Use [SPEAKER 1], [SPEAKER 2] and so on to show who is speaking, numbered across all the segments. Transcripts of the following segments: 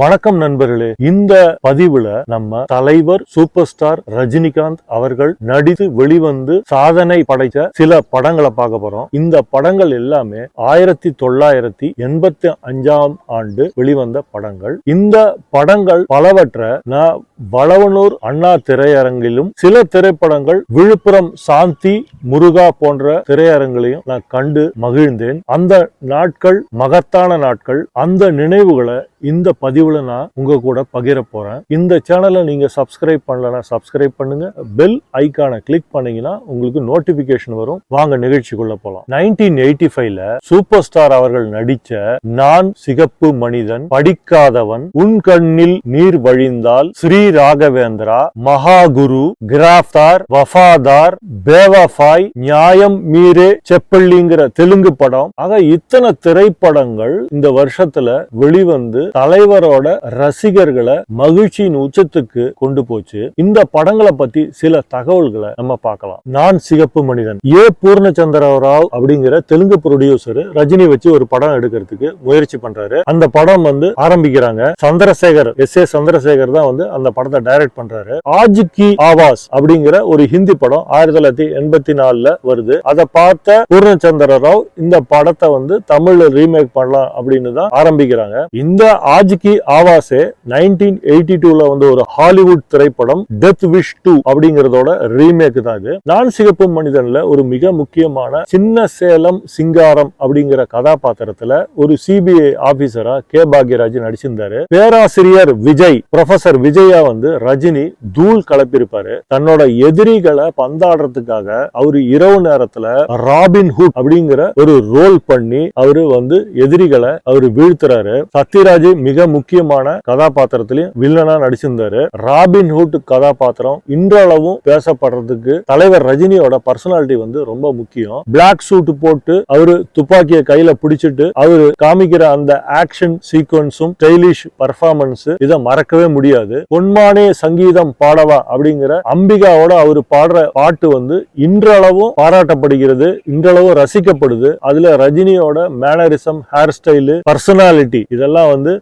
[SPEAKER 1] வணக்கம் நண்பர்களே. இந்த பதிவுல நம்ம தலைவர் சூப்பர் ஸ்டார் ரஜினிகாந்த் அவர்கள் நடித்து வெளிவந்து சாதனை படைத்த சில படங்களை பார்க்க போறோம். இந்த படங்கள் எல்லாமே ஆயிரத்தி தொள்ளாயிரத்தி எண்பத்தி அஞ்சாம் ஆண்டு வெளிவந்த படங்கள். இந்த படங்கள் பலவற்றை நான் வளவனூர் அண்ணா திரையரங்கிலும் சில திரைப்படங்கள் விழுப்புரம் சாந்தி முருகா போன்ற திரையரங்கிலையும் நான் கண்டு மகிழ்ந்தேன். அந்த நாட்கள் மகத்தான நாட்கள் அந்த நினைவுகளை இந்த பதிவுல நான் உங்க கூட பகிர போறேன். இந்த சேனலை நீங்க சப்ஸ்கிரைப் பண்ணலனா சப்ஸ்கிரைப் பண்ணுங்க. பெல் ஐக்கானை கிளிக் பண்ணீங்கன்னா உங்களுக்கு நோட்டிபிகேஷன் வரும். வாங்க நிகழ்ச்சிக்குள்ள போலாம். நைன்டீன் எயிட்டி ஃபைவ்ல சூப்பர் ஸ்டார் அவர்கள் நடிச்ச நான் சிகப்பு மனிதன் படிக்காதவன் உன் கண்ணில் நீர் வழிந்தால் ஸ்ரீ ராகவேந்திரா மகாகுரு கிராஃப்தார் வஃபாதார் பேவஃபாய் நியாயம் மீரே செப்பள்ளிங்கிற தெலுங்கு படம். ஆக இத்தனை திரைப்படங்கள் இந்த வருஷத்துல வெளிவந்து தலைவரோட ரசிகர்களை மகிழ்ச்சியின் உச்சத்துக்கு கொண்டு போச்சு. இந்த படங்களை பத்தி சில தகவல்களை நம்ம பார்க்கலாம். நான் சிகப்பு மனிதன். ஏ. பூர்ணச்சந்திர ராவ் அப்படிங்கிற தெலுங்கு ப்ரொடியூசர் ரஜினி வச்சு ஒரு படம் எடுக்கிறதுக்கு முயற்சி பண்றாரு. அந்த படம் வந்து ஆரம்பிக்கிறாங்க. சந்திரசேகர் எஸ். ஏ. சந்திரசேகர் தான் வந்து அந்த படத்தை டைரக்ட் பண்றாரு. ஆஜ் கி ஆவாஸ் அப்படிங்கிற ஒரு ஹிந்தி படம் ஆயிரத்தி தொள்ளாயிரத்தி எண்பத்தி நாலுல வருது. அதை பார்த்த பூர்ணச்சந்திர ராவ் இந்த படத்தை வந்து தமிழ்ல ரீமேக் பண்ணலாம் அப்படின்னு தான் ஆரம்பிக்கிறாங்க. இந்த ஆஜ் கி ஆவாசே நைன்டீன் எயிட்டி டூல வந்து ஒரு ஹாலிவுட் திரைப்படம் டெத் விஷ் டூ அப்படிங்கறதோட ரீமேக் தான் இது நான் சிகப்பு மனிதன்ல ஒரு மிக முக்கியமான சின்ன சேலம் சிங்காரம் அப்படிங்கிற கதாபாத்திரத்துல ஒரு சிபிஐ ஆபீசரா கே பாக்யராஜ் நடிச்சிருந்தாரு. பேராசிரியர் விஜய் ப்ரொஃபசர் விஜயா வந்து ரஜினி தூள் கலப்பிருப்பாரு தன்னோட எதிரிகளை பந்தாடுறதுக்காக அவரு இரவு நேரத்துல ராபின் ஹுட் அப்படிங்கிற ஒரு ரோல் பண்ணி அவரு வந்து எதிரிகளை அவரு வீழ்த்துறாரு. சத்யராஜ் மிக முக்கிய முக்கியமான கதாபாத்திரத்திலையும் வில்லனா நடிச்சிருந்தாரு. ராபின் ஹூட் கதாபாத்திரம் இன்றளவும் பேசப்படுறதுக்கு தலைவர் ரஜினியோட பர்சனாலிட்டி வந்து ரொம்ப முக்கியம். பிளாக் சூட் போட்டு அவரு துப்பாக்கிய கையில பிடிச்சிட்டு அவரு காமிக்கிற அந்த ஆக்ஷன் சீக்வன்ஸும் ஸ்டைலிஷ் பர்ஃபார்மன்ஸ் இதை மறக்கவே முடியாது. பொன்மானே சங்கீதம் பாடவா அப்படிங்கிற அம்பிகாவோட அவர் பாடுற பாட்டு வந்து இன்றளவும் பாராட்டப்படுகிறது இன்றளவும் ரசிக்கப்படுது. அதுல ரஜினியோட மேனரிசம் ஹேர் ஸ்டைலு பர்சனாலிட்டி இதெல்லாம் வந்து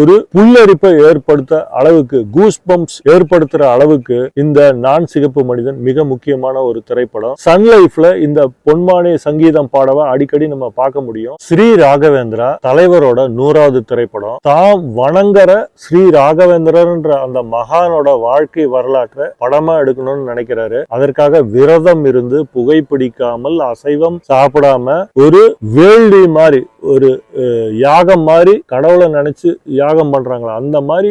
[SPEAKER 1] ஒரு ஒரு புல்லரிப்பை ஏற்படுத்த அளவுக்கு கூஸ் பம்ப்ஸ் ஏற்படுத்துற அளவுக்கு இந்த நான் சிகப்பு மனிதன் மிக முக்கியமான ஒரு திரைப்படம். சன் லைஃப்ல இந்த பொன்மானே சங்கீதம் பாடவ அடிக்கடி நம்ம பார்க்க முடியும். ஸ்ரீ ராகவேந்திரா தலைவரோட நூறாவது திரைப்படம். தாம் வணங்குற ஸ்ரீ ராகவேந்திரன்ற அந்த மகானோட வாழ்க்கை வரலாற்றை படமா எடுக்கணும்னு நினைக்கிறாரு. அதற்காக விரதம் இருந்து புகைப்பிடிக்காமல் அசைவம் சாப்பிடாம ஒரு வேள்வி மாதிரி ஒரு யாகம் மாதிரி கடவுளை நினைச்சு தியாகம் பண்றாங்களா? அந்த மாதிரி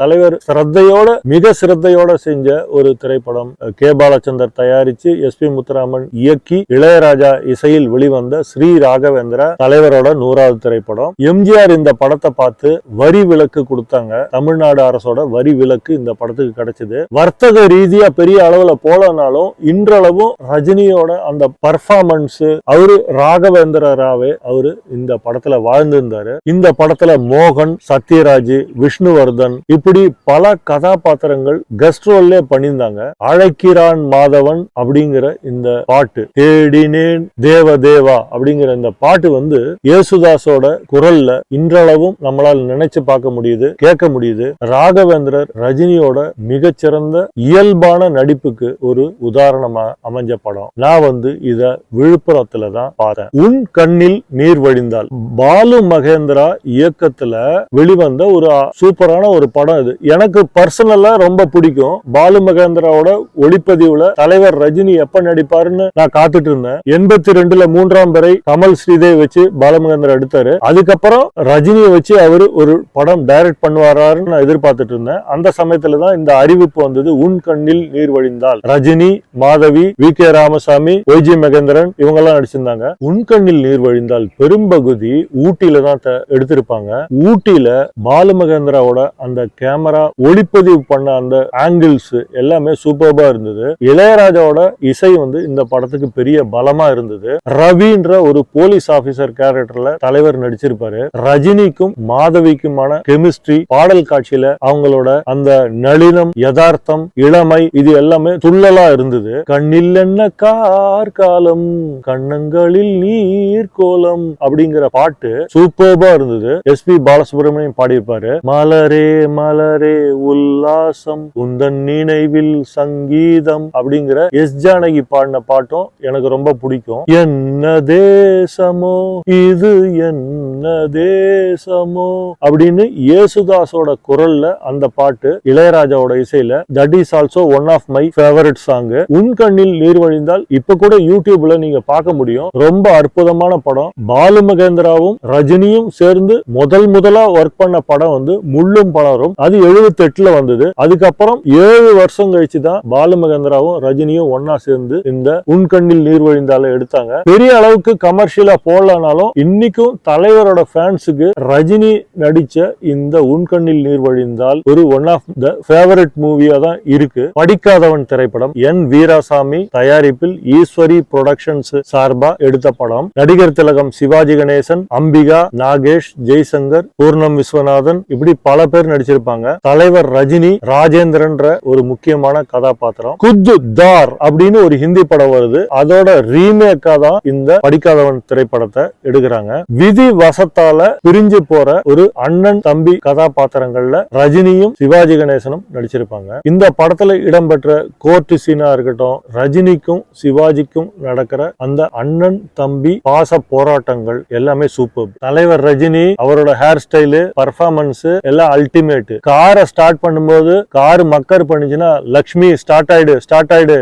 [SPEAKER 1] தலைவர் சிரத்தையோட மிக சிரத்தையோட செஞ்ச ஒரு திரைப்படம் கே. பாலச்சந்தர் தயாரிச்சு எஸ். பி. முத்துராமன் இயக்கி இளையராஜா இசையில் வெளிவந்த ஸ்ரீ ராகவேந்திரா தலைவரோட நூறாவது திரைப்படம். எம்ஜிஆர் இந்த படத்தை பார்த்து வரி விலக்கு கொடுத்தாங்க. தமிழ்நாடு அரசோட வரி விலக்கு இந்த படத்துக்கு கிடைச்சது. வர்த்தக ரீதியா பெரிய அளவுல போலனாலும் இன்றளவும் ரஜினியோட அந்த பர்ஃபார்மன்ஸ் அவரு ராகவேந்திர ராவே அவரு இந்த படத்துல வாழ்ந்திருந்தாரு. இந்த படத்துல மோகன் சத்யராஜ் விஷ்ணுவர்தன் இப்படி பல கதாபாத்திரங்கள் கெஸ்ட் ரோல்ல பண்ணியிருந்தாங்க. அழைக்கிறான் மாதவன் அப்படிங்கிற இந்த பாட்டு. தேடினேன் தேவ தேவா அப்படிங்கிற இந்த பாட்டு வந்து இயேசுதாஸோட குரல்ல இன்றளவும் நம்மளால் நினைச்சு பார்க்க முடியுது கேட்க முடியுது. ராகவேந்திரர் ரஜினியோட மிகச்சிறந்த இயல்பான நடிப்புக்கு ஒரு உதாரணமா அமைஞ்ச படம். நான் வந்து இத விழுப்புரத்துல தான் பார்த்தேன். உன் கண்ணில் நீர் வழிந்தால். பாலு மகேந்திரா இயக்கத்துல வெளிவந்த ஒரு சூப்பரான ஒரு படம் இது. எனக்கு பர்சனலா ரொம்ப பிடிக்கும். பாலு மகேந்திராவோட ஒளிப்பதிவுல தலைவர் ரஜினி எப்ப நடிப்பாருன்னு நான் காத்துட்டு இருந்தேன். எண்பத்தி ரெண்டுல மூன்றாம் பிறை கமல் ஸ்ரீதேவ் வச்சு பாலமகேந்திரா எடுத்தாரு. அதுக்கப்புறம் ரஜினியை வச்சு அவரு ஒரு படம் டைரக்ட் பண்ணுவாரான்னு நான் எதிர்பார்த்துட்டு இருந்தேன். அந்த சமயத்துல தான் இந்த அறிவிப்பு வந்தது. உன் கண்ணில் நீர் வழிந்தால். Rajini Madhavi V. K. Ramasamy YG Mahendran இவங்க எல்லாம் நடிச்சிருந்தாங்க. உன் கண்ணில் நீர் வழிந்தால் பெரும்பகுதி ஊட்டியில தான் எடுத்திருப்பாங்க. ஊட்டியில பாலு மகேந்திராவோட அந்த கேமரா ஒளிப்பதிவு பண்ண அந்த ஆங்கிள்ஸ் எல்லாமே சூப்பர்பா இருந்தது. இளையராஜாவோட இசை வந்து இந்த படத்துக்கு பெரிய பலமா இருந்தது. ரவின்ற ஒரு போலீஸ் ஆபீசர் கேரக்டர்ல தலைவர் நடிச்சிருப்பாரு. ரஜினிக்கும் மாதவிக்குமான கெமிஸ்ட்ரி பாடல் காட்சியில அவங்களோட அந்த நளினம் யதார்த்தம் இளமை இது எல்லாமே துள்ளலா இருந்தது. கண்ணில் என்ன கார்காலம் கண்ணங்களில் நீர் கோலம் அப்படிங்கிற பாட்டு சூப்பர்பா இருந்தது. எஸ்பி பாலசுப்ரமணியம் பாடியிருப்பாரு. மலரே மலரே உல்லாசம் உந்தன் நினைவில் சங்கீதம் அப்படிங்கிற எஸ். ஜானகி பாடின பாட்டும் எனக்கு ரொம்ப பிடிக்கும். என்ன தேசமோ இது என்ன தேசமோ அப்படின்னு இயேசுதாஸோட குரல்ல அந்த பாட்டு இளையராஜாவோட இசையில that is also one of my favourite song உன் கண்ணில் நீர் வழிந்தால் இப்ப கூட யூடியூப்ல நீங்க பார்க்க முடியும். ரொம்ப அற்புதமான படம். பாலு மகேந்திராவும் ரஜினியும் சேர்ந்து முதல் முதலா ஒர்க் பண்ண படம் வந்து முள்ளும் பலரும். அது 78 எட்டுல வந்தது. அதுக்கப்புறம் ஏழு வருஷம் கழிச்சு தான் பாலுமகேந்திராவும் ரஜினியும் ஒன்னா சேர்ந்து இந்த உன் கண்ணில் நீர் வழிந்தால எடுத்தாங்க. பெரிய அளவுக்கு கமர்ஷியலா போடலனாலும் இன்னைக்கும் தலைவரோட ஃபேன்ஸுக்கு ரஜினி நடிச்ச இந்த உன் கண்ணில் நீர் வழிந்தால் ஒரு ஒன் ஆஃப் த ஃபேவரட் மூவியா தான் இருக்கு. படிக்காதவன் திரைப்படம். என் வீராசாமி தயாரிப்பில் ஈஸ்வரி புரொடக்ஷன்ஸ் சார்பா எடுத்த படம். நடிகர் திலகம் சிவாஜி கணேசன் அம்பிகா நாகேஷ் ஜெய்சங்கர் பூர்ணம் விஸ்வநாதன் இப்படி பல பேர் நடிச்சிருப்பாங்க. தலைவர் ரஜினி ராஜேந்திரன்ற ஒரு முக்கியமான கதாபாத்திரம். குத்து தார் அப்படின்னு ஒரு ஹிந்தி படம் வருது. அதோட ரீமேக்கா தான் இந்த படிக்காதவன் திரைப்படத்தை எடுக்கிறாங்க. விதி வசத்தால பிரிஞ்சு போற ஒரு அண்ணன் தம்பி கதாபாத்திரங்கள்ல ரஜினியும் சிவாஜி கணேசனும் நடிச்சிருப்பாங்க. இந்த படத்துல இடம்பெற்ற கோர்ட் சீனா இருக்கட்டும் ரஜினிக்கும் சிவாஜிக்கும் நடக்கிற அந்த அண்ணன் தம்பி பாச போராட்டங்கள் எல்லாமே சூப்பர் தலைவர் ரஜினி அவரோட ஹேர் ஸ்டைலு பர்ஃபார்மன்ஸ் எல்லாம் அல்டிமேட் காரை ஸ்டார்ட் பண்ணும்போது கார் மக்கர் பண்ணுச்சுன்னா லக்ஷ்மி ஸ்டார்ட் ஆயிடு ஸ்டார்ட் ஆயிடு.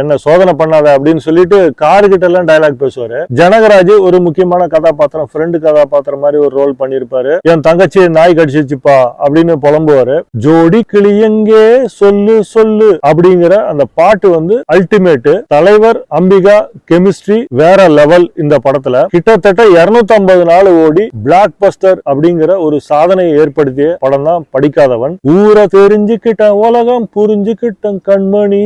[SPEAKER 1] என்ன சோதனை பண்ணாத அப்படின்னு சொல்லிட்டு காரு கிட்ட எல்லாம் டயலாக் பேசுவாரு. ஜனகராஜ் ஒரு முக்கியமான கதாபாத்திரம் ஃப்ரெண்டு கதாபாத்திரம் மாதிரி ஒரு ரோல் பண்ணிருப்பாரு என் தங்கச்சி நாய் கடிச்சிச்சுப்பா அப்படின்னு புலம்புவாரு. ஜோடி கிளியங்கே சொல்லு சொல்லு அப்படிங்கிற அந்த பாட்டு வந்து அல்டிமேட் தலைவர் அம்பிகா கெமிஸ்ட்ரி வேற லெவல் இந்த படத்துல. கிட்டத்தட்ட 250 நாள் ஓடி பிளாக் பஸ்டர் அப்படிங்கிற ஒரு சாதனையை ஏற்படுத்திய படம் தான் படிக்காதவன். ஊரை தெரிஞ்சுக்கிட்டேன் உலகம் புரிஞ்சுக்கிட்டேன் கண்மணி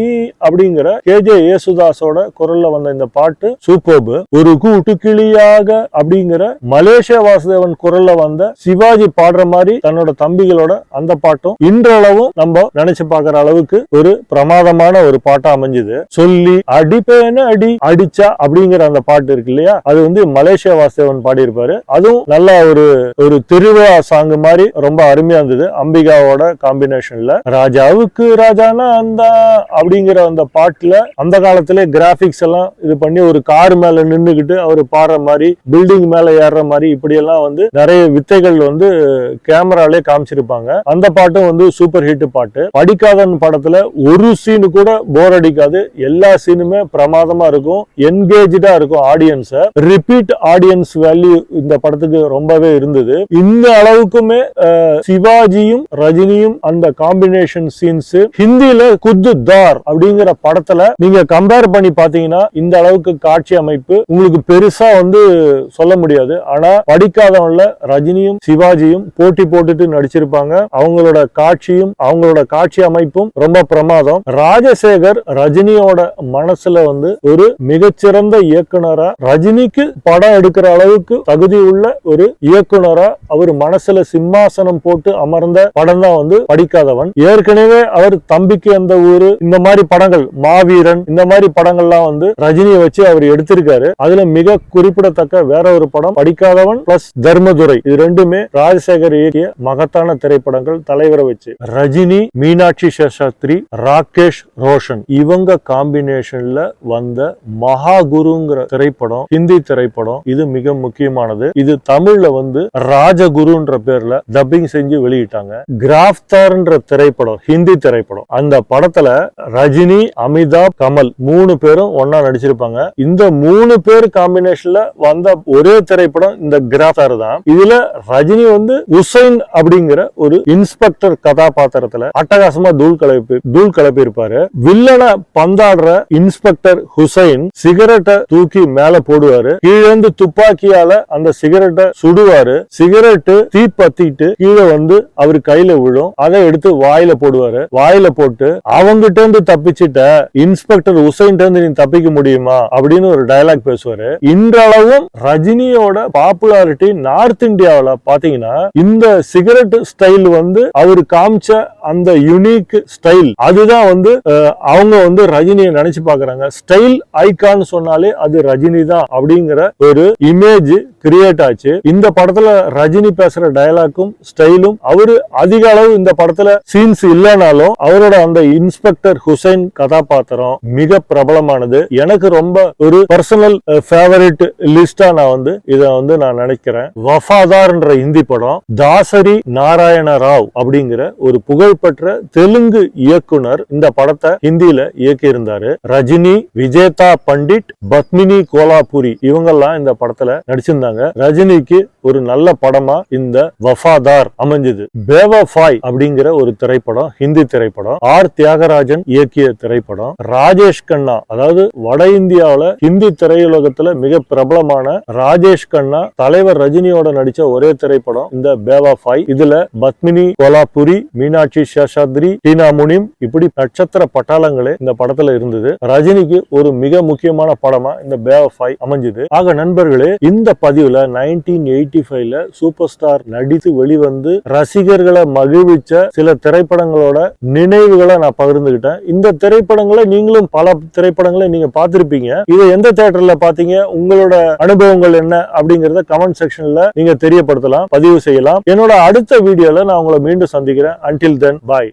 [SPEAKER 1] அப்படிங்கிற கே ஜே யேசுதாஸோட குரல்ல வந்த இந்த பாட்டு சூப்பர்பு. ஒரு கூட்டு கிளியாக அப்படிங்கிற மலேசியா வாசுதேவன் குரல்ல வந்த சிவாஜி பாடுற மாதிரி தன்னோட தம்பிகளோட அந்த பாட்டும் இன்றளவும் நம்ம நினைச்சு பாக்குற அளவுக்கு ஒரு பிரமாதமான ஒரு பாட்டா அமைஞ்சுது. சொல்லி அடிப்பேன அடி அடிச்சா அப்படிங்கிற அந்த பாட்டு இருக்கு இல்லையா? அது வந்து மலேசியா வாசுதேவன் பாடியிருப்பாரு. அதுவும் நல்ல ஒரு ஒரு திருவிழா சாங் மாதிரி ரொம்ப அருமையா இருந்தது. அம்பிகாவோட காம்பினேஷன்ல ராஜாவுக்கு ராஜானா அந்த அப்படிங்கிற அந்த பாட்டுல அந்த காலத்திலே கிராபிக்ஸ் எல்லாம் இது பண்ணி ஒரு கார் மேல நின்னுகிட்டு அவர் பாடுற மாதிரி பில்டிங் மேல ஏறுற மாதிரி இப்படி எல்லாம் வந்து நிறைய வித்தைகள் வந்து கேமராலே காமிச்சிருப்பாங்க. அந்த பாட்டும் வந்து சூப்பர் ஹிட் பாட்டு. படிக்காதன் படத்துல ஒரு சீனு கூட போர் அடிக்காது. எல்லா சீனுமே பிரமாதமா இருக்கும். என்கேஜா இருக்கும் ஆடியன்ஸ ரிப்பீட் ஆடியன்ஸ் வேல்யூ இந்த படத்துக்கு ரொம்பவே இருந்தது. இந்த அளவுக்கு அஹ், சிவாஜியும் ரஜினியும் அந்த காம்பினேஷன் சீன்ஸ் ஹிந்தியில குத்து தார் அப்படிங்கிற படத்துல நீங்க கம்பேர் பண்ணி பாத்தீங்கன்னா இந்த அளவுக்கு காட்சி அமைப்பு உங்களுக்கு பெருசா வந்து சொல்ல முடியாது. ஆனா படிக்காதவன்ல ரஜினியும் சிவாஜியும் போட்டி போட்டுட்டு நடிச்சிருப்பாங்க. அவங்களோட காட்சியும் அவங்களோட காட்சி அமைப்பும் ரொம்ப பிரமாதம். ராஜசேகர் ரஜினியோட மனசுல வந்து ஒரு மிகச்சிறந்த இயக்குனரா ரஜினிக்கு படம் எடுக்கிற அளவுக்கு தகுதி உள்ள ஒரு இயக்குனரா அவர் மனசுல சிம்மாசனம் போட்டு அமர்ந்த படம் தான் வந்து படிக்காதவன். ஏற்கனவே அவர் தம்பிக்கு அந்த ஊரு இந்த மாதிரி படங்கள் மாவீரன் இந்த மாதிரி படங்கள்லாம் வந்து ரஜினியை வச்சு அவர் எடுத்திருக்காரு. அதுல மிக குறிப்பிடத்தக்க வேற ஒரு படம் படிக்காதவன் பிளஸ் தர்மதுரை. இது ரெண்டுமே ராஜசேகர் இயக்கிய மகத்தான திரைப்படங்கள் தலைவரை வச்சு. ரஜினி மீனாட்சி சேஷாத்ரி ராகேஷ் ரோஷன். இவங்க காம்பினேஷன்ல வந்த மகாகுருங்கிற திரைப்படம் ஹிந்தி திரைப்படம் இது மிக முக்கியமானது. இது தமிழ்ல வந்து ராஜகுருன்ற பேர் பேர்ல டப்பிங் செஞ்சு வெளியிட்டாங்க. கிராஃப்தார்ன்ற திரைப்படம் ஹிந்தி திரைப்படம். அந்த படத்துல ரஜினி அமிதாப் கமல் மூணு பேரும் ஒன்னா நடிச்சிருப்பாங்க. இந்த மூணு பேர் காம்பினேஷன்ல வந்த ஒரே திரைப்படம் இந்த கிராஃப்தார் தான். இதுல ரஜினி வந்து உசைன் அப்படிங்கிற ஒரு இன்ஸ்பெக்டர் கதாபாத்திரத்துல அட்டகாசமா தூள் கலப்பி தூள் கலப்பி இருப்பாரு வில்லனை பந்தாடுற இன்ஸ்பெக்டர் ஹுசைன் சிகரெட்டை தூக்கி மேல போடுவாரு. கீழேந்து துப்பாக்கியால அந்த சிகரெட்டை சுடுவாரு. சிகரெட்டு தீப்ப கத்திட்டு கீழே வந்து அவர் கையில விழும். அதை எடுத்து வாயில போடுவாரு. வாயில போட்டு அவங்கிட்ட இருந்து தப்பிச்சிட்ட இன்ஸ்பெக்டர் உசைன் இருந்து நீ தப்பிக்க முடியுமா? அப்படின்னு ஒரு டயலாக் பேசுவாரு. இன்றளவும் ரஜினியோட பாப்புலாரிட்டி நார்த் இந்தியாவில பாத்தீங்கன்னா இந்த சிகரெட் ஸ்டைல் வந்து அவர் காமிச்ச அந்த யுனிக் ஸ்டைல் அதுதான் வந்து அவங்க வந்து ரஜினியை நினைச்சு பாக்குறாங்க. ஸ்டைல் ஐகான் சொன்னாலே அது ரஜினி தான் அப்படிங்கிற ஒரு இமேஜ் கிரியேட் ஆச்சு. இந்த படத்துல ரஜினி பேசுற டயலாக் டயலாக்கும் ஸ்டைலும் அவரு அதிக அளவு இந்த படத்துல சீன்ஸ் இல்லைனாலும் அவரோட அந்த இன்ஸ்பெக்டர் ஹுசைன் கதாபாத்திரம் மிக பிரபலமானது. எனக்கு ரொம்ப ஒரு பர்சனல் ஃபேவரட் லிஸ்டா நான் வந்து இத வந்து நான் நினைக்கிறேன். வஃபாதார்ன்ற ஹிந்தி படம் தாசரி நாராயண ராவ் அப்படிங்கிற ஒரு புகழ்பெற்ற தெலுங்கு இயக்குனர் இந்த படத்தை ஹிந்தியில இயக்கியிருந்தாரு. ரஜினி விஜேதா பண்டிட் பத்மினி கோலாபுரி இவங்கெல்லாம் இந்த படத்துல நடிச்சிருந்தாங்க. ரஜினிக்கு ஒரு நல்ல படமா இந்த வஃபாதார் அமைஞ்சது. பேவஃபாய் அப்படிங்கிற ஒரு திரைப்படம் ஹிந்தி திரைப்படம் ஆர். தியாகராஜன் இயக்கிய திரைப்படம் ராஜேஷ் கண்ணா அதாவது வட இந்தியாவுல ஹிந்தி திரையுலகத்துல மிக பிரபலமான ராஜேஷ் கண்ணா தலைவர் ரஜினியோட நடிச்ச ஒரே திரைப்படம் இந்த பேவாஃபாய். இதுல பத்மினி கோலாபுரி மீனாட்சி சேஷாத்ரி டீனா முனிம் இப்படி நட்சத்திர பட்டாளங்களே இந்த படத்துல இருந்தது. ரஜினிக்கு ஒரு மிக முக்கியமான படமா இந்த பேவாஃபாய் அமைஞ்சது. ஆக நண்பர்களே இந்த பதிவுல நைன்டீன் எயிட்டி ஃபைவ்ல சூப்பர் ஸ்டார் நடி நடித்து வெளிவந்து ரசிகர்களை மகிழ்விச்ச சில திரைப்படங்களோட நினைவுகளை நான் பகிர்ந்துகிட்டேன். இந்த திரைப்படங்களை நீங்களும் பல திரைப்படங்களை நீங்க பார்த்திருப்பீங்க. இதை எந்த தியேட்டர்ல பாத்தீங்க உங்களோட அனுபவங்கள் என்ன? அப்படிங்கறத கமெண்ட் செக்ஷன்ல நீங்க தெரியப்படுத்தலாம் பதிவு செய்யலாம். என்னோட அடுத்த வீடியோல நான் உங்களை மீண்டும் சந்திக்கிறேன். அன்டில் தென் பாய்